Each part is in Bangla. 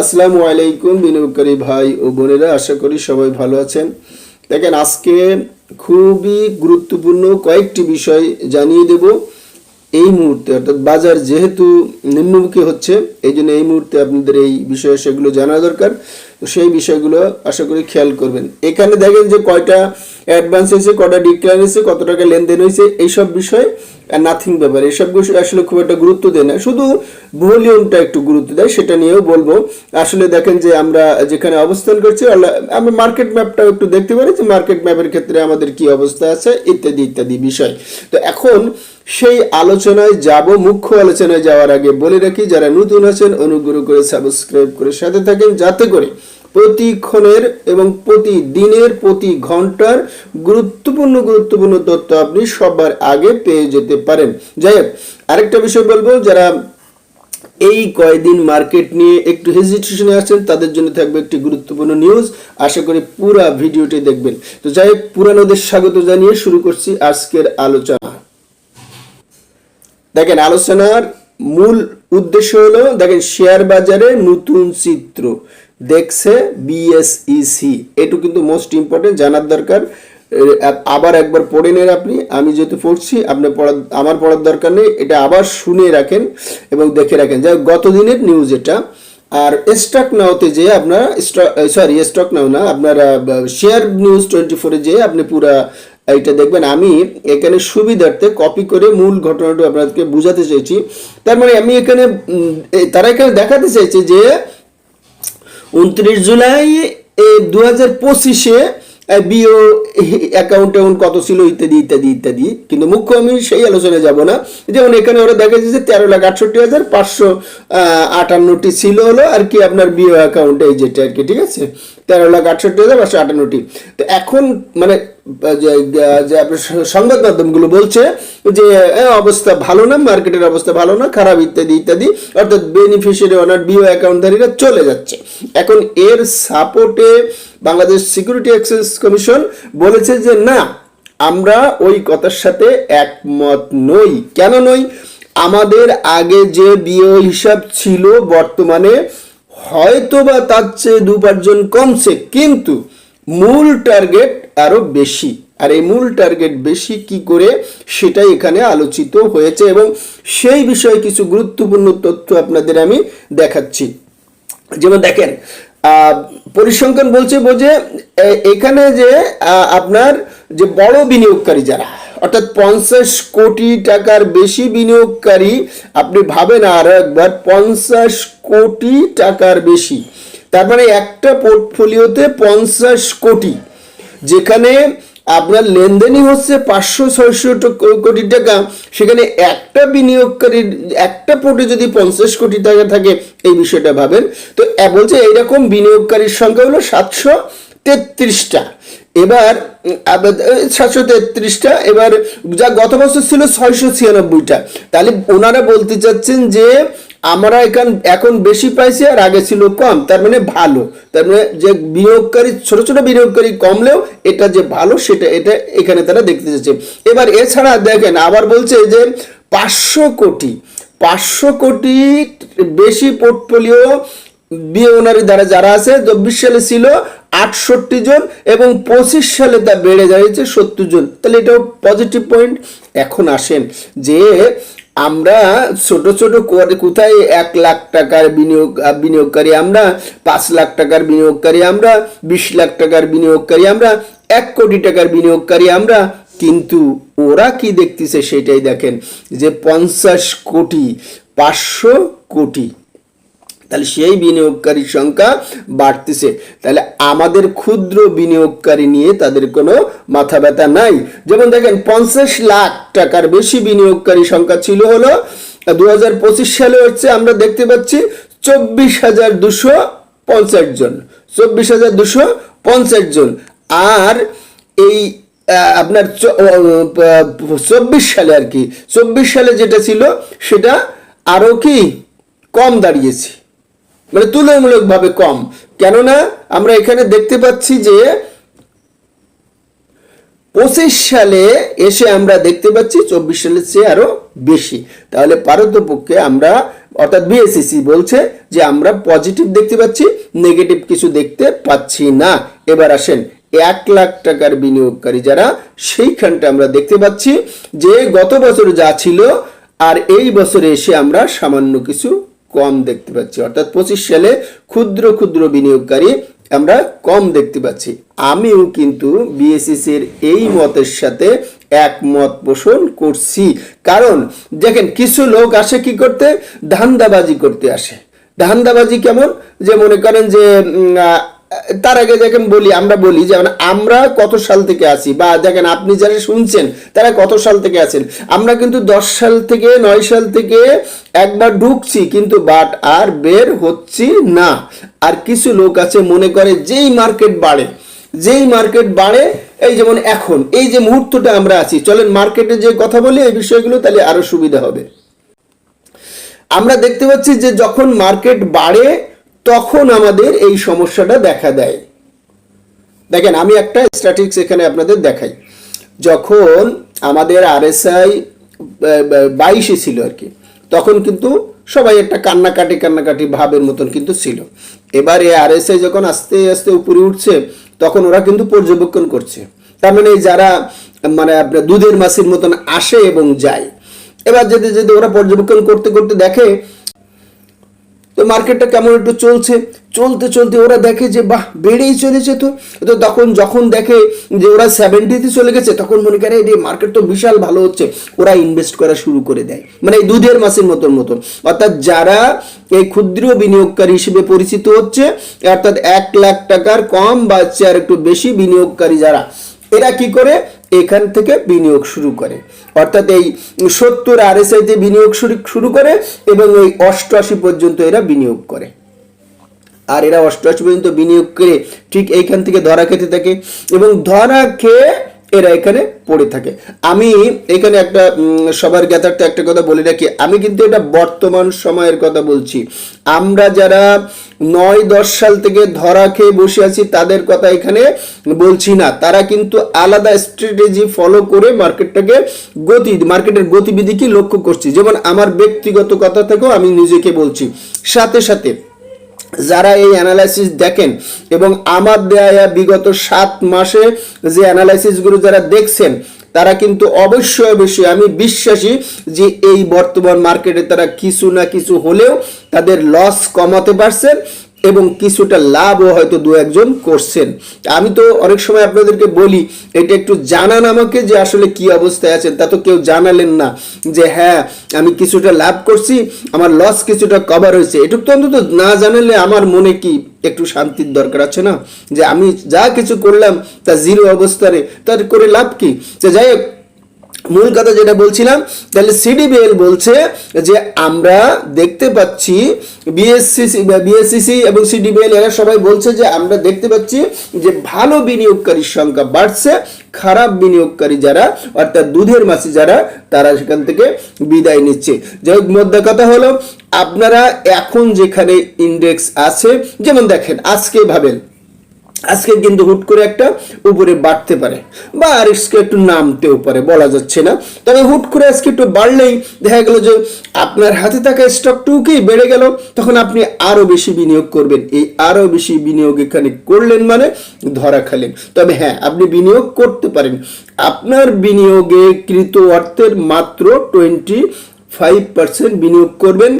আসসালামু আলাইকুম বিনিয়োগকারী ভাই ও বোনেরা, আশা করি সবাই ভালো আছেন। দেখেন, আজকে খুবই গুরুত্বপূর্ণ কয়েকটি বিষয় জানিয়ে দেব। এই মুহূর্তে, অর্থাৎ বাজার যেহেতু নিম্নমুখী হচ্ছে, এই জন্য এই মুহূর্তে আপনাদের এই বিষয়ে সেগুলো জানা দরকার। তো সেই বিষয়গুলো আশা করি খেয়াল করবেন। এখানে দেখেন যে কয়টা অ্যাডভান্স হয়েছে কয়টা ডিক্লাইন হয়েছে কত টাকা লেনদেন হয়েছে, এইসব বিষয় নাথিং ব্যাপার এসব আসলে খুব একটা গুরুত্ব দেয় না। শুধু ভলিউমটা একটু গুরুত্ব দেয়, সেটা নিয়েও বলব। আসলে দেখেন যে আমরা যেখানে অবস্থান করছি আমরা মার্কেট ম্যাপটাও একটু দেখতে পারি যে মার্কেট ম্যাপের ক্ষেত্রে আমাদের কি অবস্থা আছে, ইত্যাদি ইত্যাদি বিষয়। তো এখন সেই আলোচনায় যাব, মুখ্য আলোচনায় যাওয়ার আগে বলে রাখি, যারা নতুন আছেন অনুগ্রহ করে সাবস্ক্রাইব করে সাথে থাকেন, যাতে করে প্রতিক্ষণের এবং প্রতিদিনের প্রতি ঘণ্টার গুরুত্বপূর্ণ গুরুত্বপূর্ণ তথ্য আপনি সবার আগে পেয়ে যেতে পারেন। যাই হোক, আরেকটা বিষয় বলব, যারা এই কয়দিন মার্কেট নিয়ে একটু হেজিটেশনে আছেন, তাদের জন্য থাকবে একটি গুরুত্বপূর্ণ নিউজ আশা করি পুরা ভিডিওটি দেখবেন। তো যাই হোক, পুরানোদের স্বাগত জানিয়ে শুরু করছি আজকের আলোচনা। দেখেন, আলোচনার মূল উদ্দেশ্য হলো, দেখেন, শেয়ার বাজারে নতুন চিত্র দেখছে বিএসইসি এটু কিন্তু মোস্ট ইম্পর্টেন্ট জানার দরকার। আবার একবার পড়ে নেন আপনি। আমি যেহেতু পড়ছি, আপনি পড়ার আমার পড়ার দরকার নেই। এটা আবার শুনে রাখেন এবং দেখে রাখেন। যাই গত দিনের নিউজ এটা। আর স্টক নাওতে যে আপনারা সরি স্টক নাও না, আপনারা শেয়ার নিউজ টোয়েন্টি ফোরে যে আপনি পুরা এইটা দেখবেন, আমি এখানে সুবিধার্থে কপি করে মূল ঘটনাটা আপনাদেরকে বোঝাতে চাইছি তার মানে আমি এখানে তারা এখানে দেখাতে চাইছে যে উনত্রিশ জুলাই দু হাজার পঁচিশে বিও অ্যাকাউন্ট অ্যাকাউন্ট কত ছিল, ইত্যাদি ইত্যাদি ইত্যাদি। কিন্তু মুখ্য আমি সেই আলোচনায় যাব না। যেমন এখানে ওরা দেখাচ্ছে যে তেরো লাখ আটষট্টি হাজার পাঁচশো আটান্নটি ছিল হলো, আর কি আপনার বিও অ্যাকাউন্ট এই যেটা আর কি, ঠিক আছে? তেরো লাখ আটষট্টি হাজার পাঁচশো আটান্নটি। তো এখন মানে সংবাদ মাধ্যমগুলো বলছে যে অবস্থা ভালো না, মার্কেটের অবস্থা ভালো না, খারাপ ইত্যাদি ইত্যাদি, অর্থাৎ বেনিফিশিয়ারি অনার বিও অ্যাকাউন্টধারীরা চলে যাচ্ছে। এখন এর সাপোর্টে বাংলাদেশ সিকিউরিটি এক্সচেঞ্জ কমিশন বলেছে যে, না, আমরা ওই কথার সাথে একমত নই। কেন নই? আমাদের আগে যে বিও হিসাব ছিল, বর্তমানে হয়তো বা তার চেয়ে দু কমছে, কিন্তু মূল টার্গেট আরও বেশি। আর এই মূল টার্গেট বেশি কি করে, সেটাই এখানে আলোচিত হয়েছে এবং সেই বিষয়ে কিছু গুরুত্বপূর্ণ তথ্য আপনাদের আমি দেখাচ্ছি। যেমন দেখেন পরিসংখ্যান বলছে এ- এখানে যে আপনার যে বড় বিনিয়োগকারী যারা, অর্থাৎ পঞ্চাশ কোটি টাকার বেশি বিনিয়োগকারী, আপনি ভাবেন আর একবার, পঞ্চাশ কোটি টাকার বেশি। তার মানে একটা পোর্টফোলিওতে পঞ্চাশ কোটি। যেখানে আপনার লেনদেনই হচ্ছে পাঁচশো, ছয়শো কোটি টাকা, সেখানে একটা বিনিয়োগকারীর, একটা পোর্টে যদি পঞ্চাশ কোটি টাকা থাকে, এই বিষয়টা ভাবেন। তো বলছে এইরকম বিনিয়োগকারীর সংখ্যা হলো সাতশো তেত্রিশটা। এবার সাতশো তেত্রিশটা, এবার যা গত বছর ছিল ছয়শো ছিয়ানব্বইটা। তাহলে ওনারা বলতে চাচ্ছেন যে আমরা এখান, এখন বেশি পাইছি আর আগে ছিল কম। তার মানে ভালো। তার মানে যে বিনিয়োগকারী, ছোট ছোট বিনিয়োগকারী কমলেও এটা যে ভালো, সেটা, এটা এখানে তারা দেখতে চাচ্ছে এবার এছাড়া দেখেন, আবার বলছে যে পাঁচশো কোটি পাঁচশো কোটি বেশি পোর্টফোলিও বিয়ে দ্বারা যারা আছে, চব্বিশ সালে ছিল আটষট্টি জন এবং পঁচিশ সালে তা বেড়ে দাঁড়িয়েছে সত্তর জন। তাহলে এটাও পজিটিভ পয়েন্ট এখন আসেন যে আমরা ছোট ছোট কোথায় এক লাখ টাকার বিনিয়োগ বিনিয়োগকারী? আমরা পাঁচ লাখ টাকার বিনিয়োগকারী, আমরা বিশ লাখ টাকার বিনিয়োগকারী, আমরা এক কোটি টাকার বিনিয়োগকারী, আমরা কিন্তু ওরা কি দেখতেছে সেটাই দেখেন যে পঞ্চাশ কোটি, পাঁচশো কোটি তাহলে সেই বিনিয়োগকারীর সংখ্যা বাড়তেছে। তাহলে আমাদের ক্ষুদ্র বিনিয়োগকারী নিয়ে তাদের কোনো মাথা ব্যথা নাই। যেমন দেখেন, পঞ্চাশ লাখ টাকার বেশি বিনিয়োগকারী সংখ্যা ছিল হলো দু হাজার পঁচিশ সালে হচ্ছে আমরা দেখতে পাচ্ছি চব্বিশ হাজার দুশো পঞ্চাশ জন। চব্বিশ হাজার দুশো পঞ্চাশ জন। আর এই আপনার চব্বিশ সালে আর কি, চব্বিশ সালে যেটা ছিল, সেটা আরও কি, কম দাঁড়িয়েছে। মানে তুলনামূলকভাবে কম। কেননা আমরা এখানে দেখতে পাচ্ছি যে পঁচিশ সালে এসে আমরা দেখতে পাচ্ছি চব্বিশ সালের চেয়ে আরও বেশি। তাহলে পারতপক্ষে আমরা, অর্থাৎ বিএসসিসি বলছে যে আমরা পজিটিভ দেখতে পাচ্ছি নেগেটিভ কিছু দেখতে পাচ্ছি না। এবার আসেন, এক লাখ টাকার বিনিয়োগকারী যারা, সেইখানটা আমরা দেখতে পাচ্ছি যে গত বছর যা ছিল, আর এই বছরে এসে আমরা সামান্য কিছু কম দেখতে পাচ্ছি। অর্থাৎ পঁচিশ সালে ক্ষুদ্র ক্ষুদ্র বিনিয়োগকারী আমরা কম দেখতে পাচ্ছি। আমিও কিন্তু বিএসিসির এই মতের সাথে একমত পোষণ করছি। কারণ দেখেন, কিছু লোক আসে কি করতে? ধান্দাবাজি করতে আসে। ধান্দাবাজি কেমন? যে মনে করেন যে তার আগে দেখেন বলি, আমরা বলি, যেমন আমরা কত সাল থেকে আছি, বা দেখেন আপনি যারা শুনছেন, তারা কত সাল থেকে আছেন? আমরা কিন্তু দশ সাল থেকে, নয় সাল থেকে একবার ঢুকছি, কিন্তু বাট আর বের হচ্ছি না। আর কিছু লোক আছে, মনে করে যেই মার্কেট বাড়ে, যেই মার্কেট বাড়ে, এই যেমন এখন, এই যে মুহূর্তটা আমরা আছি, চলেন মার্কেটে যে কথা বলি, এই বিষয়গুলো তাহলে আরও সুবিধা হবে। আমরা দেখতে পাচ্ছি যে যখন মার্কেট বাড়ে তখন আমাদের এই সমস্যাটা দেখা দেয়। দেখেন, আমি একটা স্ট্যাটিক্স এখানে আপনাদের দেখাই। যখন আমাদের আরএসআই বাইশে ছিল আর কি, তখন কিন্তু সবাই একটা কান্নাকাটি কান্নাকাটি ভাবের মতন কিন্তু ছিল। এবার এই আরএসআই যখন আস্তে আস্তে উপরে উঠছে, তখন ওরা কিন্তু পর্যবেক্ষণ করছে। তার মানে যারা মানে আপনার দুধের মাসির মতন আসে এবং যায়, এবার যেতে যেতে ওরা পর্যবেক্ষণ করতে করতে দেখে তো মার্কেটটা কেমন একটু চলছে। চলতে চলতে ওরা দেখে যে, বাহ, বেড়েই চলেছে তো। তো তখন যখন দেখে যে ওরা সেভেন্টিতে চলে গেছে, তখন মনে করে এই মার্কেট তো বিশাল ভালো হচ্ছে। ওরা ইনভেস্ট করা শুরু করে দেয়। মানে এই দুধের মাসের মতন মতন। অর্থাৎ যারা এই ক্ষুদ্র বিনিয়োগকারী হিসেবে পরিচিত হচ্ছে, অর্থাৎ এক লাখ টাকার কম বা আর একটু বেশি বিনিয়োগকারী যারা, এরা কি করে? এখান থেকে বিনিয়োগ শুরু করে। অর্থাৎ এই সত্তর আরএসআইতে বিনিয়োগ শুরু শুরু করে এবং এই অষ্টআশি পর্যন্ত এরা বিনিয়োগ করে। আর এরা অষ্টআশি পর্যন্ত বিনিয়োগ করে ঠিক এইখান থেকে ধরা খেতে থাকে এবং ধরা খেয়ে এরা এখানে পড়ে থাকে। আমি এখানে একটা সবার জ্ঞাতার্থে একটা কথা বলে রাখি। আমি কিন্তু এটা বর্তমান সময়ের কথা বলছি। আমরা যারা নয় দশ সাল থেকে ধরা খেয়ে বসে আছি, তাদের কথা এখানে বলছি না। তারা কিন্তু আলাদা স্ট্র্যাটেজি ফলো করে মার্কেটটাকে গতি মার্কেটের গতিবিধিকে লক্ষ্য করছি? যেমন আমার ব্যক্তিগত কথা থেকেও আমি নিজেকে বলছি। সাথে সাথে যারা এই অ্যানালাইসিস দেখেন এবং আমার দেয়া বিগত সাত মাসে যে অ্যানালাইসিসগুলো যারা দেখছেন তারা কিন্তু অবশ্যই অবশ্যই আমি বিশ্বাসী যে এই বর্তমান মার্কেটে তারা কিছু না কিছু হলেও তাদের লস কমাতে পারছেন এবং কিছুটা লাভও হয়তো দু একজন করছেন। আমি তো অনেক সময় আপনাদেরকে বলি, এটা একটু জানান আমাকে যে আসলে কি অবস্থায় আছেন। তা তো কেউ জানালেন না যে হ্যাঁ আমি কিছুটা লাভ করছি, আমার লস কিছুটা কভার হয়েছে। এটুকু তো অন্তত না জানালে আমার মনে কি একটু শান্তির দরকার আছে না? যে আমি যা কিছু করলাম, তা জিরো অবস্থানে, তার করে লাভ কি? যে যাই হোক মূল কথা যেটা বলছিলাম, তাহলে সিডিবিএল বলছে যে আমরা দেখতে পাচ্ছি বিএসসিসি বিএসসিসি এবং সিডিবিএল এরা সবাই বলছে যে আমরা দেখতে পাচ্ছি যে ভালো বিনিয়োগকারীর সংখ্যা বাড়ছে, খারাপ বিনিয়োগকারী যারা, অর্থাৎ দুধের মাছি যারা, তারা সেখান থেকে বিদায় নিচ্ছে। যাই হোক মধ্যে কথা হলো, আপনারা এখন যেখানে ইন্ডেক্স আছে, যেমন দেখেন, আজকে ভাবেন আজকে কিন্তু হুট করে একটা উপরে বাড়তে পারে বা আর আজকে একটু নামতেও পারে, বলা যাচ্ছে না। তবে হুট করে আজকে একটু বাড়লেই দেখা গেল যে আপনার হাতে থাকা স্টকটুকুই বেড়ে গেল, তখন আপনি আরও বেশি বিনিয়োগ করবেন। এই আরও বেশি বিনিয়োগ এখানে করলেন মানে ধরা খালেন। তবে হ্যাঁ আপনি বিনিয়োগ করতে পারেন। আপনার বিনিয়োগে কৃত অর্থের মাত্র টোয়েন্টি ফাইভ পার্সেন্ট বিনিয়োগ করবেন।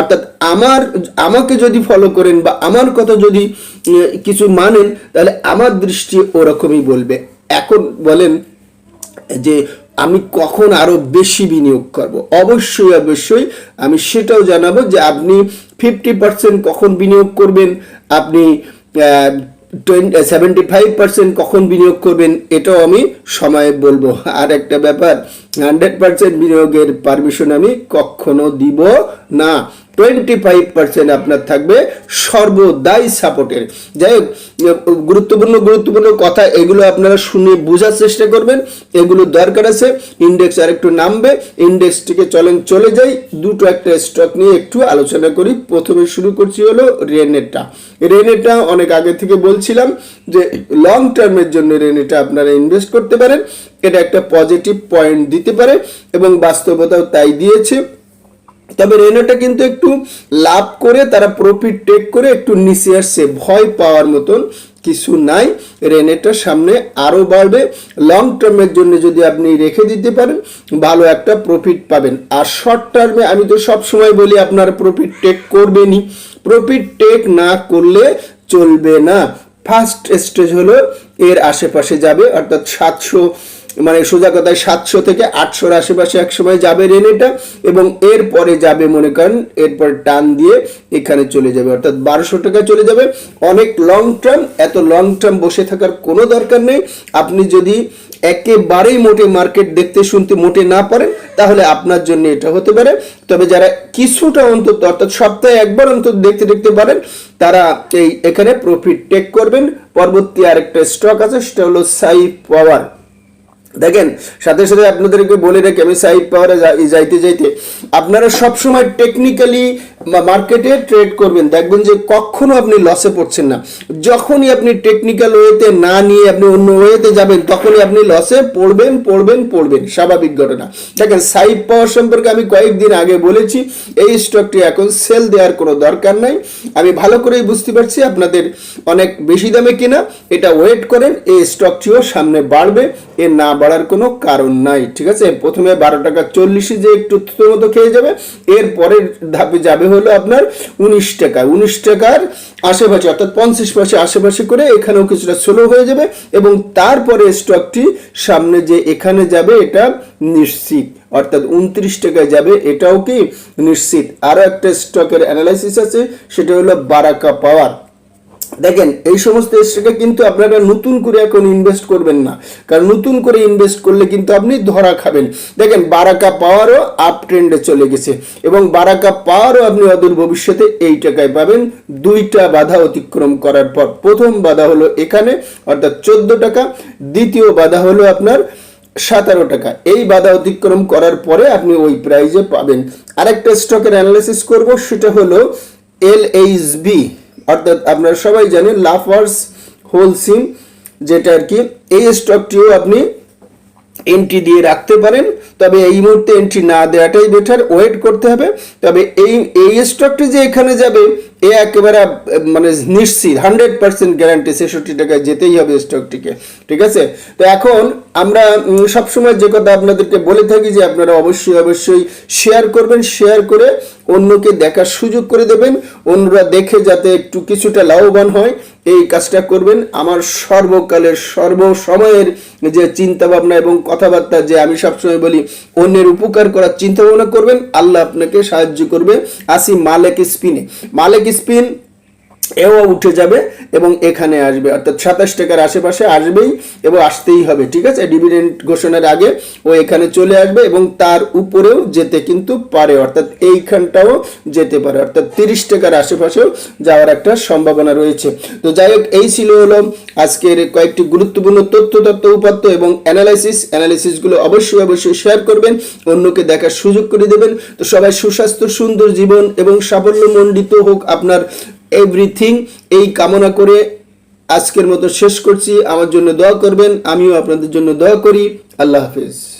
অর্থাৎ আমার, আমাকে যদি ফলো করেন বা আমার কথা যদি কিছু মানেন, তাহলে আমার দৃষ্টি ওরকমই বলবে। এখন বলেন যে আমি কখন আরও বেশি বিনিয়োগ করব? অবশ্যই অবশ্যই আমি সেটাও জানাব যে আপনি ফিফটি পার্সেন্ট কখন বিনিয়োগ করবেন, আপনি সেভেন্টি ফাইভ পার্সেন্ট কখন বিনিয়োগ করবেন, এটাও আমি সময়ে বলব। আর একটা ব্যাপার হান্ড্রেড পার্সেন্ট বিনিয়োগের পারমিশন আমি কখনো দিব না। টোয়েন্টি ফাইভ পার্সেন্ট আপনার থাকবে সর্বদাই সাপোর্টের যাই হোক, গুরুত্বপূর্ণ গুরুত্বপূর্ণ কথা, এগুলো আপনারা শুনে বোঝার চেষ্টা করবেন, এগুলো দরকার আছে। ইন্ডেক্স আর একটু নামবে ইন্ডেক্সটিকে চলেন, চলে যাই। দুটো একটা স্টক নিয়ে একটু আলোচনা করি। প্রথমে শুরু করছি হলো রেনেটা। রেনেটা অনেক আগে থেকে বলছিলাম যে লং টার্মের জন্য রেনেটা আপনারা ইনভেস্ট করতে পারেন। এটা একটা পজিটিভ পয়েন্ট দিতে পারে এবং বাস্তবতাও তাই দিয়েছে। তবে রেনোটা কিন্তু একটু লাভ করে, তারা প্রফিট টেক করে একটু নিচে আসছে। ভয় পাওয়ার মতন কিছু নাই। রেনেটার সামনে আরও বাড়বে। লং টার্মের জন্য যদি আপনি রেখে দিতে পারেন, ভালো একটা প্রফিট পাবেন। আর শর্ট টার্মে আমি তো সব সময় বলি, আপনার প্রফিট টেক করবেনই। প্রফিট টেক না করলে চলবে না। ফার্স্ট স্টেজ হলো, এর আশেপাশে যাবে, অর্থাৎ সাতশো মানে সোজা কথায় সাতশো থেকে আটশোর আশেপাশে এক সময় যাবে রেনেটা এবং এরপরে যাবে, মনে করেন, এরপর টান দিয়ে এখানে চলে যাবে। অর্থাৎ বারোশো টাকা চলে যাবে। অনেক লং টার্ম এত লং টার্ম বসে থাকার কোনো দরকার নেই। আপনি যদি একেবারেই মোটে মার্কেট দেখতে শুনতে মোটে না পারেন, তাহলে আপনার জন্য এটা হতে পারে। তবে যারা কিছুটা অন্তত, অর্থাৎ সপ্তাহে একবার অন্তত দেখতে দেখতে পারেন, তারা এই এখানে প্রফিট টেক করবেন। পরবর্তী আরেকটা স্টক আছে, সেটা হলো সাই পাওয়ার দেখেন সাথে সাথে আপনাদেরকে বলে রাখি আমি সাইড পাওয়ারে যাইতে যাইতে আপনারা সবসময় টেকনিক্যালি মার্কেটে ট্রেড করবেন, দেখবেন যে কখনো আপনি লসে পড়ছেন না। যখনই আপনি টেকনিক্যাল ওয়েতে না নিয়ে আপনি অন্য ওয়েতে যাবেন, তখনই আপনি লসে পড়বেন পড়বেন পড়বেন। স্বাভাবিক ঘটনা। দেখেন সাইড পাওয়ার সম্পর্কে আমি কয়েকদিন আগে বলেছি, এই স্টকটি এখন সেল দেওয়ার কোনো দরকার নাই। আমি ভালো করেই বুঝতে পারছি আপনাদের অনেক বেশি দামে কিনা। এটা ওয়েট করেন, এই স্টকটিও সামনে বাড়বে, এ না বাড়ার কোনো কারণ নাই। ঠিক আছে? প্রথমে বারো টাকা চল্লিশে যে একটু মতো খেয়ে যাবে, এর পরের ধাপে যাবে হলো আপনার উনিশ টাকা উনিশ টাকার আশেপাশে, অর্থাৎ পঞ্চাশ পাশে আশেপাশে করে এখানেও কিছুটা স্লো হয়ে যাবে এবং তারপরে স্টকটি সামনে যে এখানে যাবে এটা নিশ্চিত। অর্থাৎ উনত্রিশ টাকায় যাবে, এটাও কি নিশ্চিত? আরও একটা স্টকের অ্যানালাইসিস আছে, সেটা হলো বারাকা পাওয়ার। দেখেন, এই সমস্ত স্টকে কিন্তু আপনারা নতুন করে এখন ইনভেস্ট করবেন না। কারণ নতুন করে ইনভেস্ট করলে কিন্তু আপনি ধরা খাবেন। দেখেন, বারাকা পাওয়ারও আপ ট্রেন্ডে চলে গেছে এবং বারাকা পাওয়ারও আপনি অদূর ভবিষ্যতে এই টাকায় পাবেন। দুইটা বাধা অতিক্রম করার পর প্রথম বাধা হলো এখানে, অর্থাৎ চোদ্দ টাকা। দ্বিতীয় বাধা হলো আপনার সতেরো টাকা। এই বাধা অতিক্রম করার পরে আপনি ওই প্রাইজে পাবেন। আরেকটা স্টকের অ্যানালাইসিস করব, সেটা হলো এল এইচ বি অর্থাৎ আপনারা সবাই জানেন লাফার্স হোলসিম যেটা আর কি, এই স্টকটিও আপনি এন্ট্রি দিয়ে রাখতে পারেন, তবে এই মুহূর্তে এন্ট্রি না দেওয়াটাই বেটার ওয়েট করতে হবে। তবে এই এই স্টকটি যে এখানে যাবে এ একেবারে মানে নিশ্চিত, হান্ড্রেড পার্সেন্ট গ্যারান্টি ছেষট্টি টাকায় যেতেই হবে স্টকটিকে ঠিক আছে? তো এখন আমরা সবসময় যে কথা আপনাদেরকে বলে থাকি যে আপনারা অবশ্যই অবশ্যই শেয়ার করবেন শেয়ার করে অন্যকে দেখার সুযোগ করে দেবেন, অন্যরা দেখে যাতে একটু কিছুটা লাভবান হয়। এই কাজটা করবেন। আমার সর্বকালের সর্ব সময়ের যে চিন্তা ভাবনা এবং কথাবার্তা যে আমি সবসময় বলি, অন্যের উপকার করার চিন্তা ভাবনা করবেন। আল্লাহ আপনাকে সাহায্য করবে। আসি মালেক স্পিনে। মালেক স্পিন এও উঠে যাবে এবং এখানে আসবে। অর্থাৎ সাতাশ টাকার আশেপাশে আসবেই এবং আসতেই হবে, ঠিক আছে? ডিভিডেন্ড ঘোষণার আগে ও এখানে চলে আসবে এবং তার উপরেও যেতে কিন্তু পারে। অর্থাৎ এইখানটাও যেতে পারে। অর্থাৎ তিরিশ টাকার আশেপাশেও যাওয়ার একটা সম্ভাবনা রয়েছে। তো যাই হোক, এই ছিল হলো আজকের কয়েকটি গুরুত্বপূর্ণ তথ্য তথ্য উপাত্ত এবং অ্যানালাইসিস অ্যানালাইসিসগুলো অবশ্যই অবশ্যই শেয়ার করবেন, অন্যকে দেখার সুযোগ করে দেবেন। তো সবাই সুস্বাস্থ্য, সুন্দর জীবন এবং সাফল্যমণ্ডিত হোক আপনার এভরিথিং এই কামনা করে আজকের মতো শেষ করছি। আমার জন্য দোয়া করবেন, আমিও আপনাদের জন্য দোয়া করি। আল্লাহ হাফিজ।